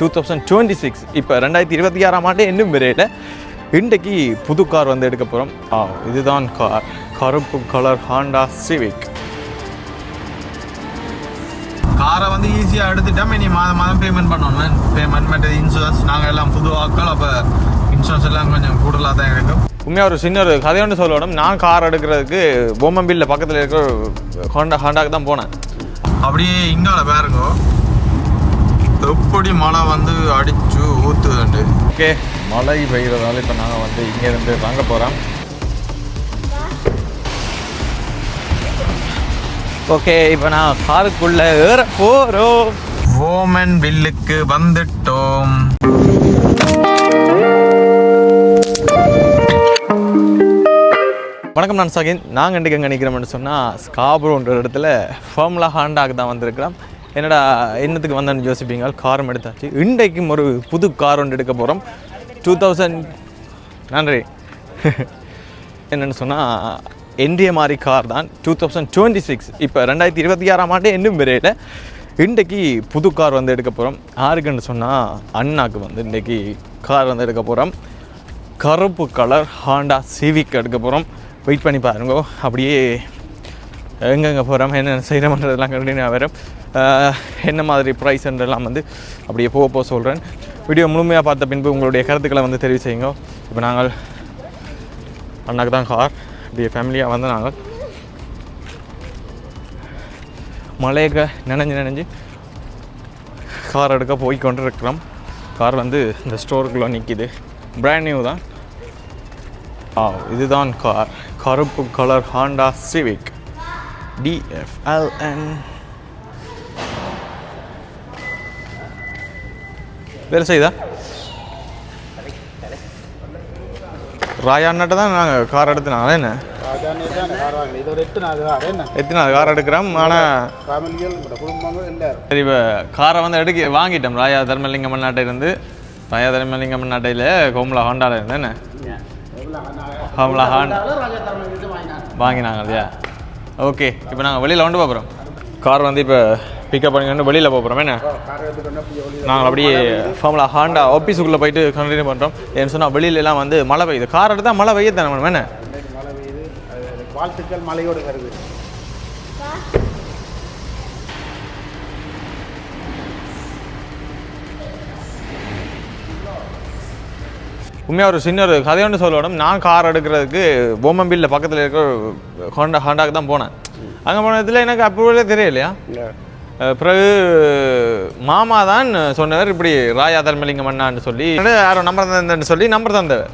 Two thousand twenty six இப்போ ரெண்டாயிரத்தி இருபத்தி ஆறாம் ஆண்டு இன்னும் விரையில் இன்றைக்கு புது கார் வந்து எடுக்க போகிறோம் ஆ இதுதான் கார். கருப்பு கலர் ஹாண்டா சிவிக் காரை வந்து ஈஸியாக எடுத்துட்டோம். இனி மாதம் மாதம் பேமெண்ட் பண்ணணும். பேமெண்ட் மற்ற இன்சூரன்ஸ் நாங்கள் எல்லாம் புது ஆட்கள் அப்போ இன்சூரன்ஸ் எல்லாம் கொஞ்சம் கூடுதலாக தான் இருக்கும் உண்மையாக ஒரு சின்ன ஒரு கதை ஒன்று சொல்லணும் நான் கார் எடுக்கிறதுக்கு பொம்மம்பில்ல பக்கத்தில் இருக்கிற ஹாண்டா ஹாண்டாக்கு தான் போனேன். அப்படியே இங்கால பாருங்க. எப்படி மழை வந்து அடிச்சு ஊத்துதுண்டு ஓகே மழை பெய்கிறதால இப்போ நாங்கள் வந்து இங்கேருந்து வாங்க போகிறோம் ஓகே இப்போ நான் காருக்குள்ளே ஏற போகிறோம் ஓமன் வில்லுக்கு வந்துட்டோம். வணக்கம் நான் சகின். நாங்கள் இன்றைக்கு எங்கே நிற்கிறோம்னு சொன்னால் ஸ்காப்ரோன்ற இடத்துல ஃபார்முலா ஹாண்டாக்கு தான் வந்திருக்கிறோம். என்னடா என்னத்துக்கு வந்தேன்னு யோசிப்பீங்க? காரம் எடுத்தாச்சு. இன்றைக்கும் ஒரு புது கார் ஒன்று எடுக்க போகிறோம் டூ தௌசண்ட் நன்றி. என்னென்னு சொன்னால் என்டிஏ மாதிரி கார் தான். டூ தௌசண்ட் டுவெண்ட்டி சிக்ஸ் இப்போ ரெண்டாயிரத்தி இருபத்தி ஆறாம் ஆண்டு இன்னும் விரையில் இன்றைக்கு புது கார் வந்து எடுக்க போகிறோம் யாருக்குன்னு சொன்னால் அண்ணாக்கு வந்து இன்றைக்கி கார் வந்து எடுக்க போகிறோம் கருப்பு கலர் ஹாண்டா சிவிக் எடுக்க போகிறோம் வெயிட் பண்ணி பாருங்க. அப்படியே எங்கெங்கே போகிறோம் என்னென்ன செய்கிறோம்ன்றதெல்லாம் கண்டினியூ வரும். என்ன மாதிரி ப்ரைஸ்ன்றெல்லாம் வந்து அப்படியே போக போக சொல்கிறேன் வீடியோ முழுமையாக பார்த்த பின்பு உங்களுடைய கருத்துக்களை வந்து தெரிவு செய்யுங்க. இப்போ நாங்கள் அண்ணாக்கு தான் கார் இப்படியே ஃபேமிலியாக வந்து நாங்கள் மலையை நினைஞ்சு நினைஞ்சு கார் எடுக்க போய் கொண்டு இருக்கிறோம் கார் வந்து இந்த ஸ்டோருக்குள்ளே நிற்கிது பிராண்ட் நியூ தான். ஆ இதுதான் கார் கருப்பு கலர் ஹாண்டா சிவிக் டிஎஃப்எல்என் வேலை செய்தா? ராயா அண்ணாட்ட தான் நாங்கள் கார் எடுத்தினாங்க என்ன? என்ன எத்தனை நாள் கார் எடுக்கிறோம் ஆனால் சரி இப்போ காரை வந்து எடுக்க வாங்கிட்டோம். ராயா தர்மலிங்கம் நாட்டையிலேருந்து ராயா தர்மலிங்கம் நாட்டையில் கோமலா ஹாண்டாவில் இருந்து என்ன? கோமலா ஹாண்டா. வாங்கினாங்க இல்லையா? ஓகே இப்போ நாங்கள் வெளியில் கொண்டு போகிறோம் கார் வந்து இப்போ பிக்கப் பண்ணிக்கொண்டு வெளியில் போகிறோம் என்ன? நாங்கள் அப்படியே ஃபார்முலா ஹாண்டா ஆஃபீஸுக்குள்ளே போயிட்டு கண்டினியூ பண்ணுறோம் ஏன்னு சொன்னால் வெளியில எல்லாம் வந்து மழை பெய்யுது. கார் எடுத்தால் மழை பெய்ய தானே மேடம்? என்ன? பெய்யுது வாழ்த்துக்கள் மழையோடு வருது உண்மையாக ஒரு சின்ன ஒரு கதை ஒன்று சொல்லணும் நான் கார் எடுக்கிறதுக்கு பொம்மம்பில்ல பக்கத்தில் இருக்கிற ஹாண்டா ஹாண்டாக்கு தான் போனேன். அங்கே போனதில் எனக்கு அப்போவே தெரியலையா? பிறகு மாமா தான் சொன்னவர் இப்படி ராயா தர்மலிங்கம் அண்ணான்னு சொல்லி யாரோ நம்பர் தந்தேன்னு சொல்லி நம்பர் தந்தவர்.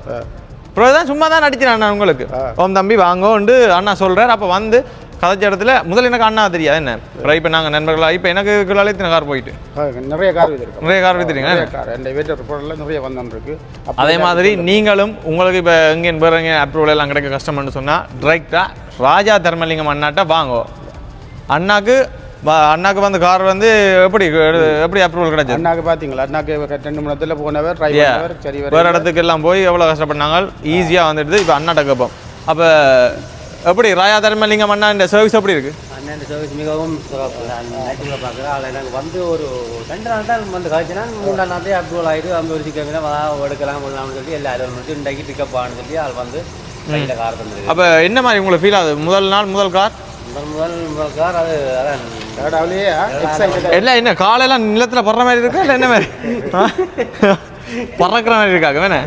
பிறகு தான் சும்மா தான் நடிச்சேன் அண்ணா உங்களுக்கு. ஓம் தம்பி வாங்கோண்டு அண்ணா சொல்கிறார் அப்போ வந்து கதைச்ச இடத்துல முதல்ல எனக்கு அண்ணா தெரியாது என்ன? அப்புறம் இப்போ நாங்கள் நண்பர்களா இப்போ எனக்கு இத்தனை கார் போயிட்டு. நிறைய கார் நிறைய கார் வித்துறீங்க நிறைய வந்துருக்கு அதே மாதிரி நீங்களும் உங்களுக்கு இப்போ எங்கே பேருங்க அப்ரூவல் எல்லாம் கிடைக்க கஷ்டம்னு சொன்னால் டிரெக்டாக ராஜா தர்மலிங்கம் அண்ணாட்ட வாங்கோ. அண்ணாக்கு அண்ணாக்கு வந்து கார் வந்து எப்படி எப்படி அப்ரூவல் கிடைச்சது? அண்ணாக்கு பார்த்தீங்களா அண்ணாக்கு ரெண்டு மணி நேரத்தில் போனவர் ட்ரை. பண்ணவர் சரி வேறு வர இடத்துக்கு எல்லாம் போய் எவ்வளோ கஷ்டப்பட்டாங்க? ஈஸியாக வந்துடுது இப்போ அண்ணாட்ட கேட்போம். அப்போ எப்படி ராஜா தர்மலிங்கம் அண்ணா இந்த சர்வீஸ் எப்படி இருக்குது அண்ணன் சர்வீஸ் மிகவும் நைட்டில் பார்க்குறேன் அதில் எனக்கு வந்து ஒரு ரெண்டு நாள் தான் வந்து கழிச்சுனா மூணாம் நாள் தான் அப்ரூவல் ஆகிட்டு அந்த ஒரு சிக்கன் வா எடுக்கலாம் கொள்ளலாம்னு சொல்லி எல்லா அலுவலம் முடிச்சு இன்றைக்கு பிக்கப் ஆகணும்னு சொல்லி அது வந்து கையில் கார் தந்துருக்கு அப்போ என்ன மாதிரி உங்களுக்கு ஃபீல் ஆகுது? முதல் நாள் முதல் கார் எல்லாம் என்ன காலையெல்லாம் நிலத்தில் படுற மாதிரி இருக்கா இல்லை என்ன மாதிரி? பறக்கிற மாதிரி இருக்காங்க வேணே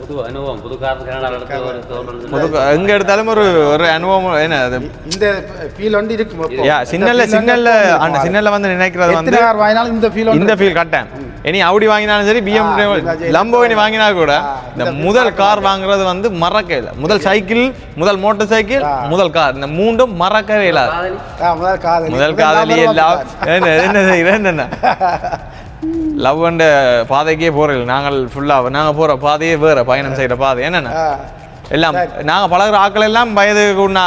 புது அனுபவம் புது எங்க எடுத்தாலும் ஒரு ஒரு அனுபவம் என்ன அது? இந்த ஃபீல் வந்து இருக்கு யா சின்னல்ல சின்னல்ல அந்த சின்னல்ல வந்து நினைக்கிறது வந்து இந்த ஃபீல் இந்த ஃபீல் கட்டேன் இனி அவுடி வாங்கினாலும் சரி பிஎம் லம்போகினி வாங்கினா கூட இந்த முதல் கார் வாங்குறது வந்து மறக்கவே இல்லை. முதல் சைக்கிள் முதல் மோட்டார் சைக்கிள் முதல் கார் இந்த மூண்டும் மறக்கவே இல்லை. முதல் காதலி. எல்லாம். என்ன லவ் அண்ட் பாதைக்கே போறதில்லை. நாங்கள் ஃபுல்லாக நாங்கள் போகிற பாதையே வேறு பயணம் செய்கிற பாதை. என்னென்ன. எல்லாம் நாங்கள் பழகுற ஆட்கள் எல்லாம் வயதுக்கு உண்ணா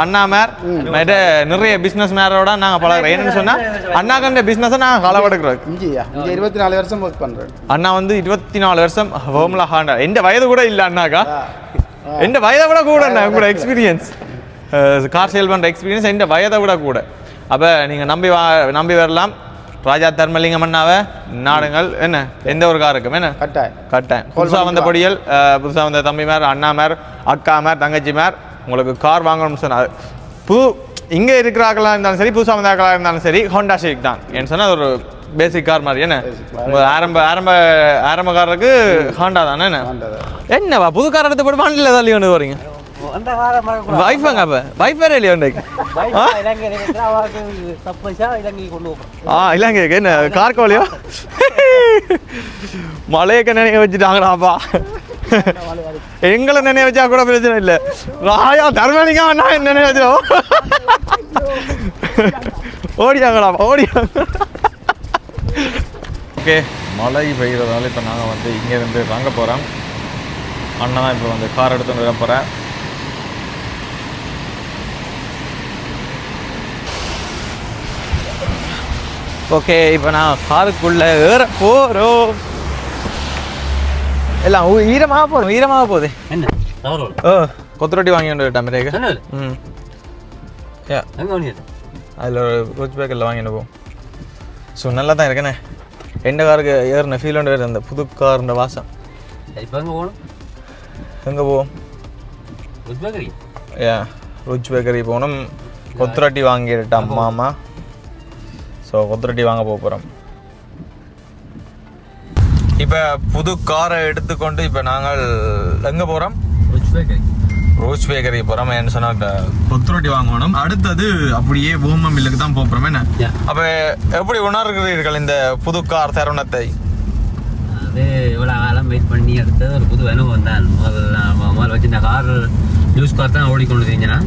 அண்ணா மேர் மற்ற நிறைய பிஸ்னஸ் மேரோட நாங்கள் பழகுறோம் என்னன்னு சொன்னால் அண்ணா கண்ட பிஸ்னஸை நாங்கள் களவெடுக்கிறோம் இங்கேயா? இங்கே இருபத்தி நாலு வருஷம் ஒர்க் பண்ணுறேன் அண்ணா வந்து இருபத்தி நாலு வருஷம் ஹோம்லா ஹாண்டா. எந்த வயது கூட இல்லை அண்ணாக்கா. எந்த வயதை விட கூட அண்ணா உங்களோட எக்ஸ்பீரியன்ஸ் கார் சேல் பண்ணுற எக்ஸ்பீரியன்ஸ் எந்த வயதை விட கூட. அப்போ நீங்கள் நம்பி வா நம்பி வரலாம். ராஜா தர்மலிங்கம் அண்ணாவை நாடுங்கள் என்ன? எந்த ஒரு காருக்கும் என்ன? கட்டாயம். கட்டேன் புதுசாக வந்த பொடியல் புதுசாக வந்த தம்பிமார் அண்ணாமார் அக்காமார் தங்கச்சிமார் உங்களுக்கு கார் வாங்கணும்னு சொன்னார் புது இங்கே இருக்கிற ஆக்களாக இருந்தாலும் சரி புதுசாக வந்த ஆக்களாக இருந்தாலும் சரி ஹோண்டா ஷேக் தான். ஏன்னு சொன்னால் ஒரு பேசிக் கார் மாதிரி என்ன? ஆரம்ப ஆரம்ப ஆரம்ப காருக்கு ஹாண்டா தானே என்ன. என்னவா புது கார் எடுத்து போட்டு மாநில தள்ளி கொண்டு வரீங்க அந்த வாரம் மறக்க அப்போ வைஃப் வேற இல்லையா இன்றைக்கு ஆ இலங்கை இருக்கிற அவருக்கு தப்பா இலங்கை கொண்டு போகிறோம் ஆ இல்லைங்க என்ன கார் கோழியோ மலையக்க நினைய வச்சுட்டாங்களாப்பா எங்களை நினைய வச்சா கூட பிரச்சனை இல்லை ராயா தர்மலிங்க வச்சிடும் ஓடியாங்களாப்பா ஓடியாங்க ஓகே மழை பெய்கிறதால இப்போ நாங்கள் வந்து இங்கேருந்து வாங்க போகிறோம் அண்ணன் தான் இப்போ வந்து கார் எடுத்துகிட்டு வர போகிறேன் ஓகே இப்போ நான் காருக்குள்ளே ஏற போகிறோம் எல்லாம் ஈரமாக போதும் ஈரமாக போகுது. என்ன? ஓ கொத்து வாங்கி கொண்டு விட்டேன் மிரேக ம். அதில் ஒரு ரோச் பேக்கில் வாங்கிட்டு போவோம் ஸோ நல்லா தான் இருக்கேனே. எந்த காருக்கு ஏறின ஃபீல் ஒன்று வருது அந்த புது காருன்ற வாசம். இப்போ எங்கே போகணும்? எங்கே போவோம்? உஸ்பேக்கரி ஏ ரோச் பேக்கரி போகணும். கொத்துரட்டி வாங்கிட்டான் மாமா. ஸோ கொத்துரட்டி வாங்க போக போகிறோம் இப்போ புது காரை எடுத்துக்கொண்டு இப்போ நாங்கள் எங்கே போகிறோம் ரோஸ் பேக்கரி போகிறோம் என்ன சொன்னால் இப்போ கொத்துரொட்டி வாங்கணும். அடுத்தது அப்படியே பூம மில்லுக்கு தான் போகிறோம் என்ன. அப்போ எப்படி உணர்கிறீர்கள் இந்த புது கார் தருணத்தை? அது இவ்வளோ காலம் வெயிட் பண்ணி அடுத்தது ஒரு புது அனுபவம் தான். முதல்ல முதல்ல வச்சு இந்த கார் நியூஸ் கார் தான் ஓடிக்கொண்டு தெரிஞ்சேன்னா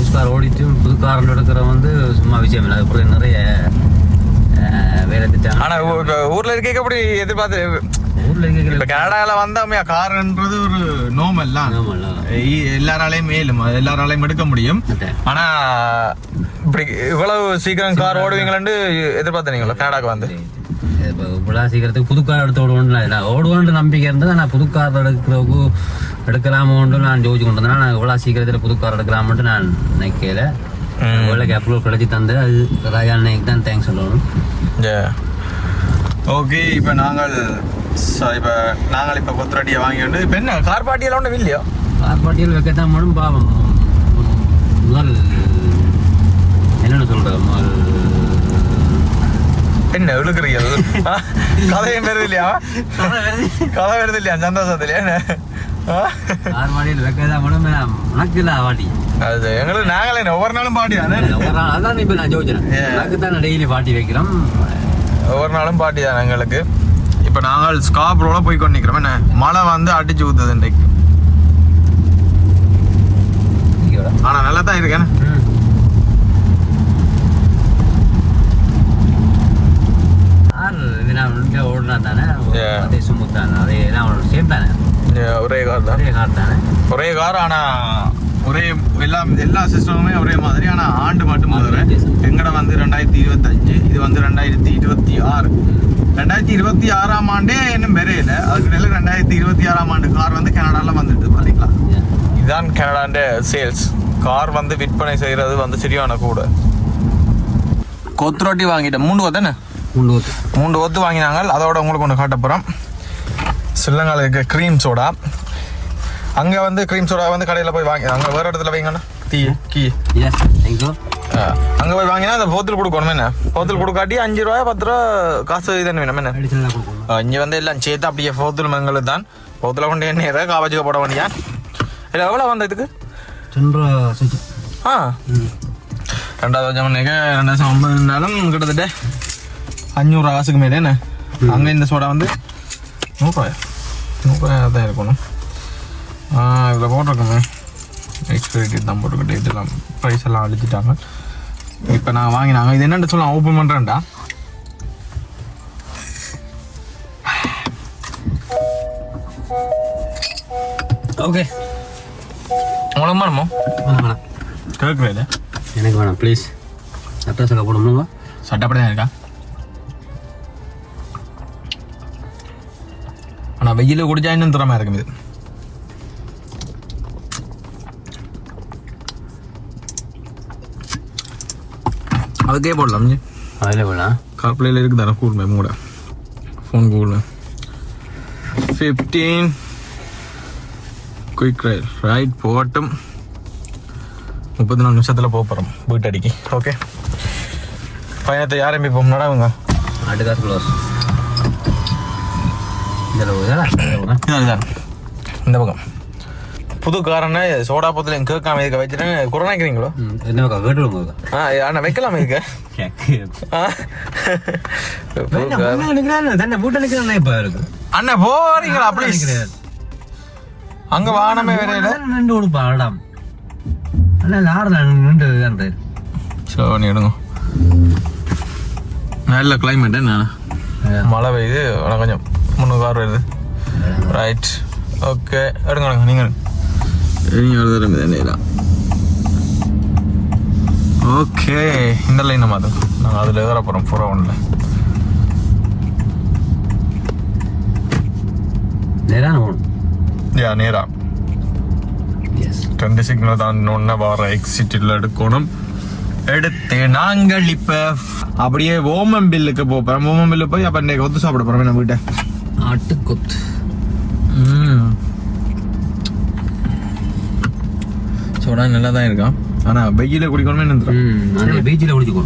நியூஸ் கார் ஓடிட்டு புது காரில் எடுக்கிற வந்து சும்மா விஷயம் இல்லை. அது பிறகு நிறைய வேலை திட்டம். ஆனால் இப்போ ஊரில் இருக்க எப்படி எதிர்பார்த்து ஊரில் இப்போ இருக்கிற கனடாவில் வந்தாமையா காருன்றது ஒரு நோமல் தான். எல்லாராலையும் மேலும் எல்லாராலையும் எடுக்க முடியும். அதான். ஆனா இப்படி இவ்வளவு சீக்கிரம் கார் ஓடுவீங்களேன்னு எதிர்பார்த்தீங்களா கனடாக்கு வந்து? இப்போ இவ்வளோ சீக்கிரத்துக்கு புது கார் எடுத்து ஓடுவோம்ல இல்லை ஓடுவோன்ற நம்பிக்கை இருந்தது நான் புது கார் எடுக்கிறதுக்கு எடுக்கலாமோன்னு நான் யோசிச்சு கொண்டு வந்தேன் நான் இவ்வளோ சீக்கிரத்தில் புது கார் எடுக்கலாமோன்ட்டு நான் நினைக்கல இவ்வளோக்கு அப்ரூவல் கிடைச்சி தந்து அது ராஜா அன்னைக்கு தான் தேங்க்ஸ் சொல்லணும். ஓகே இப்போ நாங்கள் இப்போ நாங்கள் இப்போ கொத்தரட்டியை வாங்கிட்டு இப்போ என்ன கார் பாட்டியெல்லாம் ஒன்றும் இல்லையோ? கார் பாட்டியில் வைக்கத்தான் மட்டும் பாவம். முதல் என்னென்னு சொல்கிறது முதல். என்ன இழுக்கிறீங்க? கதையும் வருது இல்லையா? கதை வருது இல்லையா? சந்தோஷத்துலையா என்ன? ஆ? கார் பாட்டியில் வைக்கதான் மட்டும் உனக்கு இல்லை பாட்டி அது எங்களுக்கு நாங்களே ஒவ்வொரு நாளும் பாட்டி ஒரு நாள் அதான் இப்போ நான் ஜோதிக்கிறேன். எனக்கு தான் டெய்லி பாட்டி வைக்கிறோம் ஒவ்வொரு நாளும் பாட்டி தான் எங்களுக்கு இப்போ நாங்கள் ஸ்காப்ரோல போய் கொண்டு நிற்கிறோம் என்ன மழை வந்து அடிச்சு ஊத்துது இன்றைக்கு ஆனால் நல்லா தான் இருக்கேன் இது நான் ஓடுனா தானே. அதே சுமுத் தானே அதே நான் சேம் தானே ஒரே கார் தான். ஒரே கார் தானே? ஒரே கார் ஆனால் ஒரே எல்லாம் எல்லா சிஸ்டமுமே ஒரே மாதிரி. ஆனால் ஆண்டு மட்டும் முதல்ல எங்கட வந்து ரெண்டாயிரத்தி இருபத்தஞ்சு இது வந்து ரெண்டாயிரத்தி இருபத்தி ஆறு. ரெண்டாயிரத்தி இருபத்தி ஆறாம் ஆண்டே இன்னும் பெறையில அதுக்கு ரெண்டாயிரத்தி இருபத்தி ஆறாம் ஆண்டு கார் வந்து கனடால வந்துட்டு பார்த்தீங்களா இதுதான் கனடாண்ட சேல்ஸ். கார் வந்து விற்பனை செய்கிறது வந்து சரியான கூட. கொத்து ரொட்டி வாங்கிட்டேன். மூணு தானே? மூணு ஊத்து மூன்று ஒத்து வாங்கினாங்க. அதோட உங்களுக்கு ஒன்று காட்ட போகிறோம் சில்லங்கால இருக்க க்ரீம் சோடா. அங்கே வந்து க்ரீம் சோடா வந்து கடையில் போய் வாங்கி அங்கே வேறு இடத்துல வைங்கண்ணா தீ கீ. அங்கே போய் வாங்கினா அந்த போத்தல் கொடுக்கணும் என்ன? போத்தல் கொடுக்காட்டி அஞ்சு ரூபாய் பத்து ரூபா காசு தானே வேணும் என்ன? இங்கே வந்து எல்லாம் சேர்த்து அப்படியே போத்தல் மங்களுக்கு தான். போத்தில் கொண்டு எண்ணெய் காவாஜிக்க போட வேண்டியா இல்லை எவ்வளோ வந்த இதுக்கு? ஆ. ரெண்டாவது வச்ச மணிக்கு ரெண்டாயிரத்தி ஐம்பது இருந்தாலும் கிட்டத்தட்ட அஞ்சூறு காசுக்கு மேலே என்ன? அங்கே இந்த சோடா வந்து நூறுரூவாயா நூறுரூவாயா தான் இருக்கணும் இதில் போட்டிருக்கோமே. எக்ஸ்பைரி டேட் தான் போட்டிருக்க. டேட் எல்லாம் ப்ரைஸ் எல்லாம் அழிச்சிட்டாங்க இப்போ நான் வாங்கினாங்க. இது என்னென்னு சொல்லலாம் ஓப்பன் பண்ணுறேன்டா ஓகே உங்களுக்கு வேணுமோ? வேணாம்? கேட்கவே இல்லை எனக்கு வேணாம் ப்ளீஸ் அட்ரஸ் எல்லாம் போடணுங்க சட்டப்படி தான் இருக்கா? ஆனால் வெயில குடிச்சா இன்னும் திறமை இருக்கும் இது அதுக்கே போடலாம் அதில் வேணாம் கார்பிளேல இருக்குது தானே கூல் மேம் கூட phone cool fifteen quick right right போகட்டும் முப்பத்தி நாலு நிமிஷத்தில் போக போகிறோம் வீட்டடிக்கு ஓகே பயணத்தை ஆரம்பிப்போம் நடவுங்க அடுத்த க்ளோஸ் இந்த பக்கம் புது காரனை சோடா பத்தில் கேட்காம இருக்க வச்சுட்டு குறைக்கிறீங்களோ என்ன கேட்டுருங்க ஆ ஆனால் வைக்கலாம் இருக்க அண்ணா போறீங்களா ப்ளீஸ் அங்க வாகனமே வேற ரெண்டு உடுப்பா ஆடாம் அண்ணா ஆடலாம் நின்று அந்த சரி எடுங்க நல்ல கிளைமேட் என்ன மழை பெய்யுது கொஞ்சம் முன்னூறு கார் வருது. ரைட் ஓகே எடுங்க எடுங்க நீங்க எடுங்க. நீங்க எழுதுறீங்க ஓகே இந்த லைனை மாற்று நாங்கள் அதில் ஏற போகிறோம் ஃபோர் ஒன்றில் நேரான போகணும் யா நேரா. எஸ் டுவெண்ட்டி சிக்னல் தாண்டினோடனே வர எக்ஸிட்டில் எடுக்கணும். எடுத்து நாங்கள் இப்போ அப்படியே ஓமம் பில்லுக்கு போகிறோம் ஓமம் பில்லு போய் அப்போ இன்னைக்கு ஒத்து சாப்பிட போகிறோம் நம்ம வீட்டை. ஆட்டுக்கொத்து. சோடா நல்லா தான் இருக்கான் ஆனால் வெயில குடிக்கணுமே அந்த பீச்சில் குடிச்சுக்கோ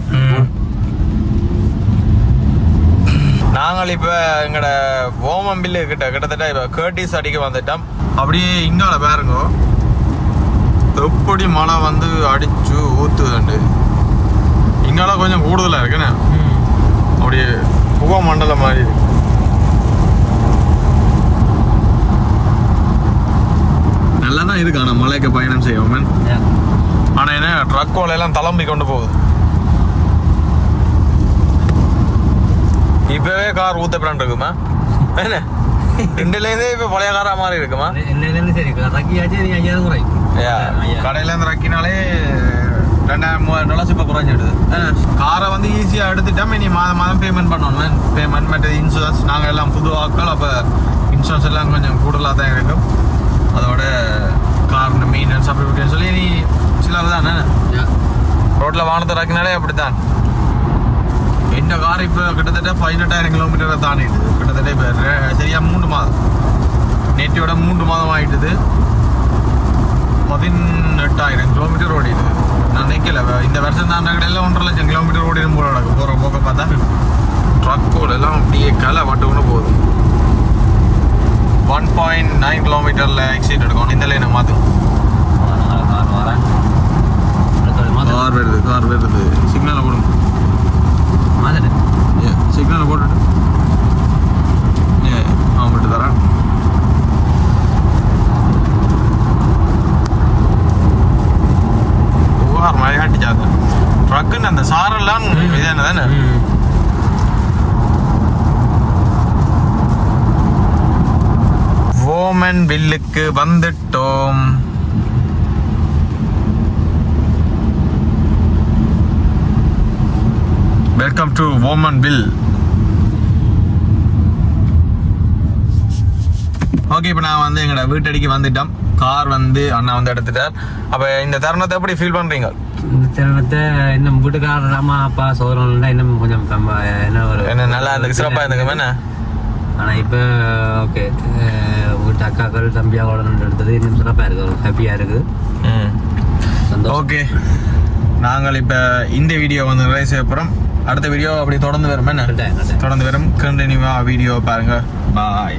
நாங்கள் இப்போ எங்களோட ஓமம் பில்லு கிட்ட கிட்டத்தட்ட இப்போ கேர்டிஸ் அடிக்க வந்துட்டோம். அப்படியே இங்கால பாருங்க. எப்படி மழை வந்து அடிச்சு ஊத்துதுண்டு. இங்கால கொஞ்சம் கூடுதலாக இருக்குண்ணே அப்படியே புகை மண்டலம் மாதிரி இருக்கு. நல்லா தான் இருக்கு. ஆனால் மலைக்கு பயணம் செய்வோம் ஆனால் என்ன ட்ரக் எல்லாம் தளம்பி கொண்டு போகுது. இப்பவே கார் ஊத்தப்படான் இருக்குமா? என்ன? ரெண்டுலேருந்தே இப்போ பழைய காரா மாதிரி இருக்குமா? சரி ரக்கியாச்சு ஐயாயிரம் குறை கடையில இருந்து ரக்கினாலே ரெண்டாயிரம் மூவாயிரம் டாலர்ஸ் இப்போ குறைஞ்சிடுது. காரை வந்து ஈஸியாக எடுத்துட்டோம் இனி மாதம் மாதம் பேமெண்ட் பண்ணணும் பேமெண்ட் மற்றது இன்சூரன்ஸ் நாங்கள் எல்லாம் புது ஆட்கள் அப்போ இன்சூரன்ஸ் எல்லாம் கொஞ்சம் கூடுதலாக தான் இருக்கும் அதோட கார் மெயின்டெனன்ஸ் அப்படி இப்படின்னு சொல்லி நீ சிலவு தானே? ரோட்டில் வாகனத்தை ரக்கினாலே அப்படித்தான். இந்த கார் இப்போ கிட்டத்தட்ட பதினெட்டாயிரம் கிலோமீட்டரை தாண்டிடுது கிட்டத்தட்ட இப்போ ரெ- சரியா மூன்று மாதம். நேற்றையோட மூன்று மாதம் ஆயிட்டுது. பதினெட்டாயிரம் கிலோமீட்டர் ஓடிடுது நான் நிற்கல இந்த வருஷம் தான் கடையில் ஒன்றரை லட்சம் கிலோமீட்டர் ஓடிடும் போல நடக்கும் போகிற போக்க பார்த்தா. ட்ரக்கோட எல்லாம் அப்படியே கலை வட்டு பாயிண்ட் நைன் கிலோமீட்டரில் எக்ஸிட் எடுக்கணும். இந்த லைனை மாற்றும் கார் வருது கார் வருது. சிக்னலை போடுங்க. சிக்னலை போட்டுட்டு ஏ அவன் விட்டு தரேன். மாதிரி அடிச்சாது ட்ரக்குன்னு அந்த சாரெல்லாம் இது என்ன? தானே ஓமன் வில்லுக்கு வந்துட்டோம். வெல்கம் டு ஓமன் வில் ஓகே இப்போ நான் வந்து எங்களோட வீட்டடிக்கு வந்துட்டோம். கார் வந்து அண்ணா வந்து எடுத்துட்டார். அப்போ இந்த தருணத்தை எப்படி ஃபீல் பண்ணுறீங்க இந்த தருணத்தை இன்னும் வீட்டுக்காரர் அம்மா அப்பா சோதரம்லாம் இன்னும் கொஞ்சம் என்ன ஒரு என்ன நல்லா இருந்துக்கு சிறப்பாக இருந்துக்கு என்ன? ஆனால் இப்போ ஓகே அக்காக்கள் தம்பியாவோட எடுத்தது. இன்னும் சிறப்பாக இருக்கு ஹாப்பியாக இருக்குது. ஓகே. நாங்கள் இப்போ இந்த வீடியோ வந்து நிறைய செய்ய போகிறோம். அடுத்த வீடியோ அப்படி தொடர்ந்து வரும். என்ன. தொடர்ந்து வரும். கண்டினியூவாக வீடியோ பாருங்க. பாய்